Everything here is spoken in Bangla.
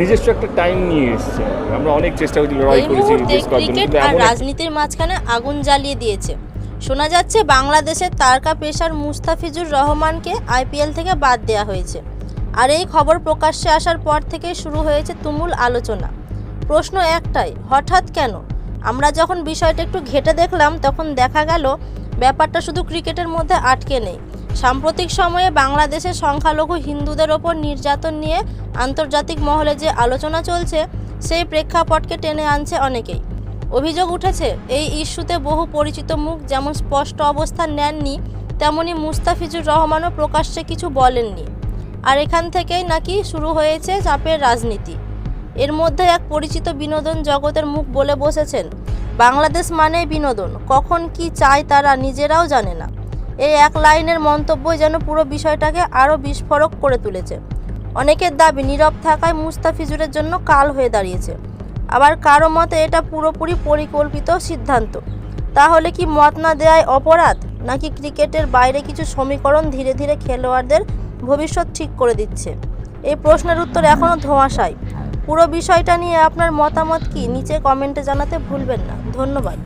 নিজস্ব একটা টাইম নিয়ে এসছে। আমরা অনেক চেষ্টা করেছি লড়াই করেছি মুহূর্তে করার জন্য ক্রিকেট কিন্তু আর এমন রাজনীতির মাঝখানে আগুন জ্বালিয়ে দিয়েছে। শোনা যাচ্ছে বাংলাদেশের তারকা পেশার মুস্তাফিজুর রহমানকে আইপিএল থেকে বাদ দেওয়া হয়েছে। আর এই খবর প্রকাশ্যে আসার পর থেকেই শুরু হয়েছে তুমুল আলোচনা। প্রশ্ন একটাই হঠাৎ কেন? আমরা যখন বিষয়টা একটু ঘেটে দেখলাম তখন দেখা গেল ব্যাপারটা শুধু ক্রিকেটের মধ্যে আটকে নেই। সাম্প্রতিক সময়ে বাংলাদেশের সংখ্যালঘু হিন্দুদের ওপর নির্যাতন নিয়ে আন্তর্জাতিক মহলে যে আলোচনা চলছে, সেই প্রেক্ষাপটকে টেনে আনছে অনেকেই। অভিযোগ উঠেছে, এই ইস্যুতে বহু পরিচিত মুখ যেমন স্পষ্ট অবস্থান নেননি, তেমনি মুস্তাফিজুর রহমানও প্রকাশ্যে কিছু বলেননি। আর এখান থেকেই নাকি শুরু হয়েছে চাপের রাজনীতি। এর মধ্যে এক পরিচিত বিনোদন জগতের মুখ বলে বসেছেন, বাংলাদেশ মানেই বিনোদন, কখন কি চায় তারা নিজেরাও জানে না। এই এক লাইনের মন্তব্যই যেন পুরো বিষয়টাকে আরও বিস্ফোরক করে তুলেছে। অনেকের দাবি নীরব থাকায় মুস্তাফিজুরের জন্য কাল হয়ে দাঁড়িয়েছে। আবার কারও মতে এটা পুরোপুরি পরিকল্পিত সিদ্ধান্ত। তাহলে কি মত না দেওয়ায় অপরাধ? নাকি ক্রিকেটের বাইরে কিছু সমীকরণ ধীরে ধীরে খেলোয়াড়দের ভবিষ্যৎ ঠিক করে দিচ্ছে? এই প্রশ্নের উত্তর এখনও ধোঁয়াশায়। পুরো বিষয়টা নিয়ে আপনার মতামত কি? নিচে কমেন্টে জানাতে ভুলবেন না। ধন্যবাদ।